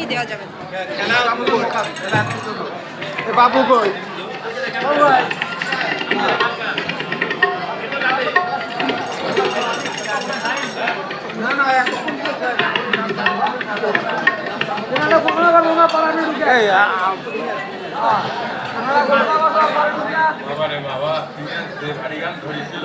কোনোভাবেই দেওয়া যাবে। বাবু বাবা ধরেছিল।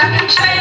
Jack.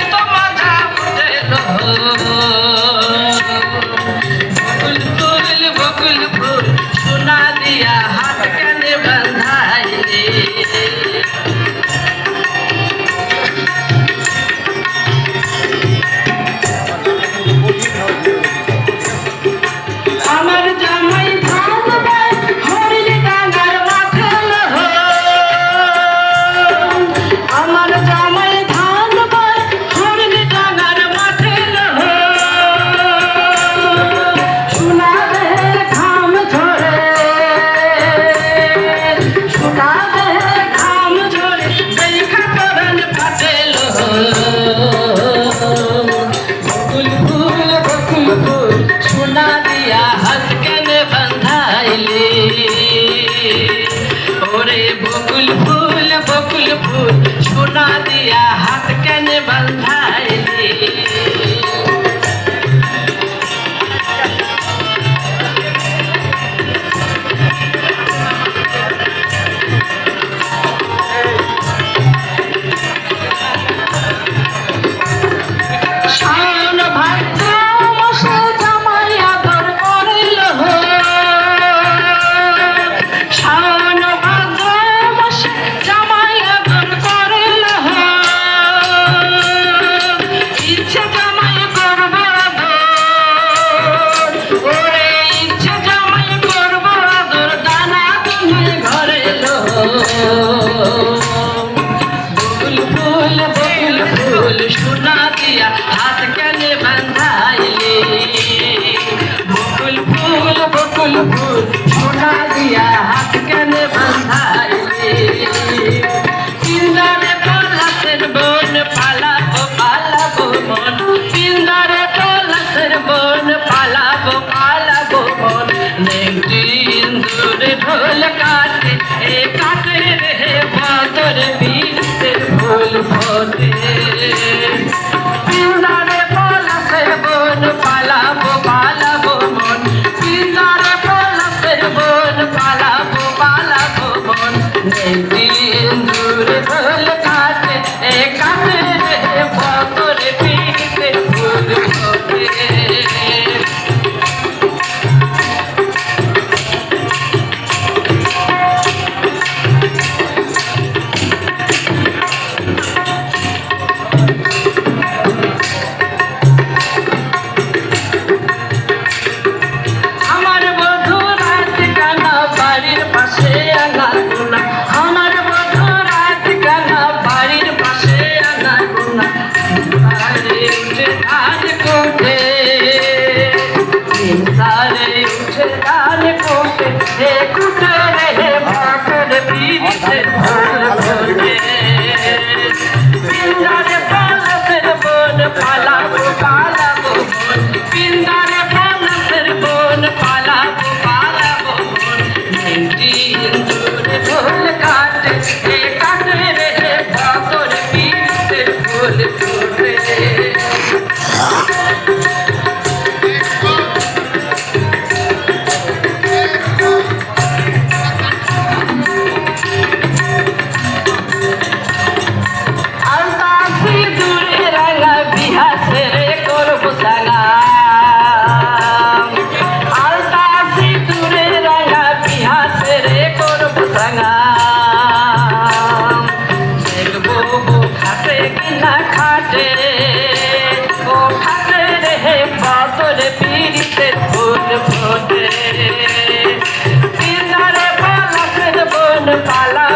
चूना दिया हसकन बंधाइले ओरे बकुल फूल बकुल फूल चूना दिया हसकन बंधाइले छोड़ा दिया हाथ écouterai les marques de. Pala.